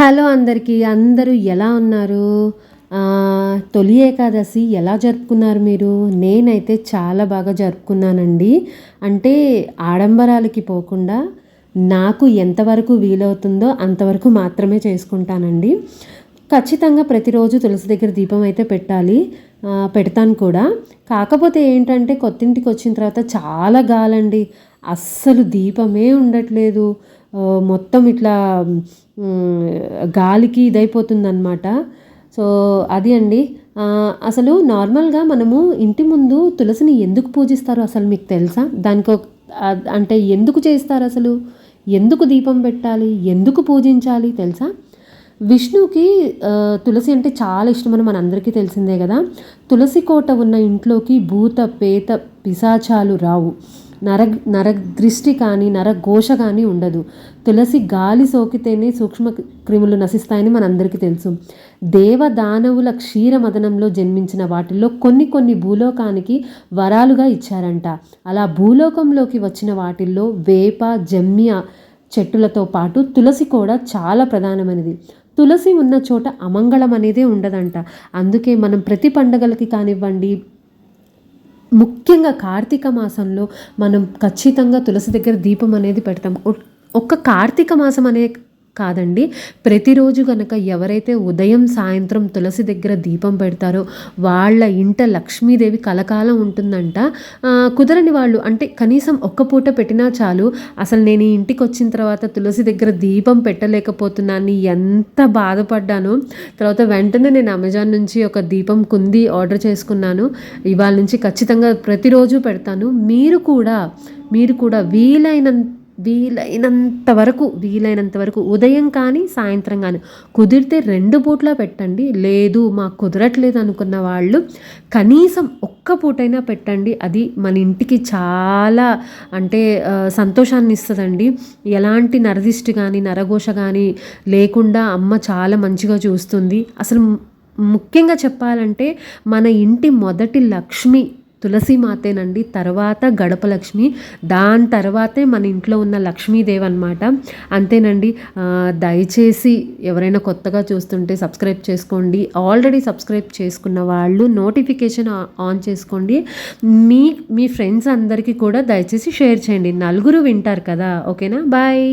Hello అందరికీ అందరూ ఎలా ఉన్నారు? తొలి ఏకాదశి ఎలా జరుపుకున్నారు మీరు? నేనైతే చాలా బాగా జరుపుకున్నానండి. అంటే ఆడంబరాలకి పోకుండా నాకు ఎంతవరకు వీలవుతుందో అంతవరకు మాత్రమే చేసుకుంటానండి. ఖచ్చితంగా ప్రతిరోజు తులసి దగ్గర దీపం అయితే పెట్టాలి. పెడతాను కూడా. కాకపోతే ఏంటంటే కొత్తింటికి వచ్చిన తర్వాత చాలా గాలండి. అస్సలు దీపమే ఉండట్లేదు. మొత్తం ఇట్లా గాలికి ఇదైపోతుందన్నమాట. సో అది అండి. అసలు నార్మల్గా మనము ఇంటి ముందు తులసిని ఎందుకు పూజిస్తారో అసలు మీకు తెలుసా? దానికి అంటే ఎందుకు చేస్తారు అసలు? ఎందుకు దీపం పెట్టాలి? ఎందుకు పూజించాలి? తెలుసా? విష్ణువుకి తులసి అంటే చాలా ఇష్టం అని మనందరికీ తెలిసిందే కదా. తులసి కోట ఉన్న ఇంట్లోకి భూత పేత పిశాచాలు రావు. నర నరదృష్టి కానీ నరఘోష కానీ ఉండదు. తులసి గాలి సోకితేనే సూక్ష్మ క్రిములు నశిస్తాయని మనందరికీ తెలుసు. దేవదానవుల క్షీర మదనంలో జన్మించిన వాటిల్లో కొన్ని కొన్ని భూలోకానికి వరాలుగా ఇచ్చారంట. అలా భూలోకంలోకి వచ్చిన వాటిల్లో వేప జమ్య చెట్టులతో పాటు తులసి కూడా చాలా ప్రధానమైనది. తులసి ఉన్న చోట అమంగళం అనేదే ఉండదంట. అందుకే మనం ప్రతి పండగలకి కానివ్వండి ముఖ్యంగా కార్తీక మాసంలో మనం ఖచ్చితంగా తులసి దగ్గర దీపం అనేది పెడతాం. ఒక్క కార్తీక మాసం అనే కాదండి. ప్రతిరోజు కనుక ఎవరైతే ఉదయం సాయంత్రం తులసి దగ్గర దీపం పెడతారో వాళ్ళ ఇంట లక్ష్మీదేవి కలకాలం ఉంటుందంట. కుదరని వాళ్ళు అంటే కనీసం ఒక్క పూట పెట్టినా చాలు అసలు నేను ఇంటికి వచ్చిన తర్వాత తులసి దగ్గర దీపం పెట్టలేకపోతున్నాను ఎంత బాధపడ్డాను తర్వాత వెంటనే నేను అమెజాన్ నుంచి ఒక దీపం కుంది ఆర్డర్ చేసుకున్నాను. ఇవాళ నుంచి ఖచ్చితంగా ప్రతిరోజు పెడతాను. మీరు కూడా మీరు కూడా వీలైనంత వీలైనంత వరకు వీలైనంత వరకు ఉదయం కానీ సాయంత్రం కానీ కుదిరితే రెండు పూట్లా పెట్టండి. లేదు మాకు కుదరట్లేదు అనుకున్న వాళ్ళు కనీసం ఒక్క పూటైనా పెట్టండి. అది మన ఇంటికి చాలా అంటే సంతోషాన్ని ఇస్తుందండి. ఎలాంటి నరదిష్టి కానీ నరఘోష కానీ లేకుండా అమ్మ చాలా మంచిగా చూస్తుంది. అసలు ముఖ్యంగా చెప్పాలంటే మన ఇంటి మొదటి లక్ష్మి తులసి మాతేనండి. తర్వాత గడప లక్ష్మి దాని తర్వాతే మన ఇంట్లో ఉన్న లక్ష్మీదేవి అనమాట అంతేనండి. దయచేసి ఎవరైనా కొత్తగా చూస్తుంటే సబ్స్క్రైబ్ చేసుకోండి. ఆల్రెడీ సబ్స్క్రైబ్ చేసుకున్న వాళ్ళు నోటిఫికేషన్ ఆన్ చేసుకోండి. మీ మీ ఫ్రెండ్స్ అందరికీ కూడా దయచేసి షేర్ చేయండి. నలుగురు వింటారు కదా. ఓకేనా? బాయ్.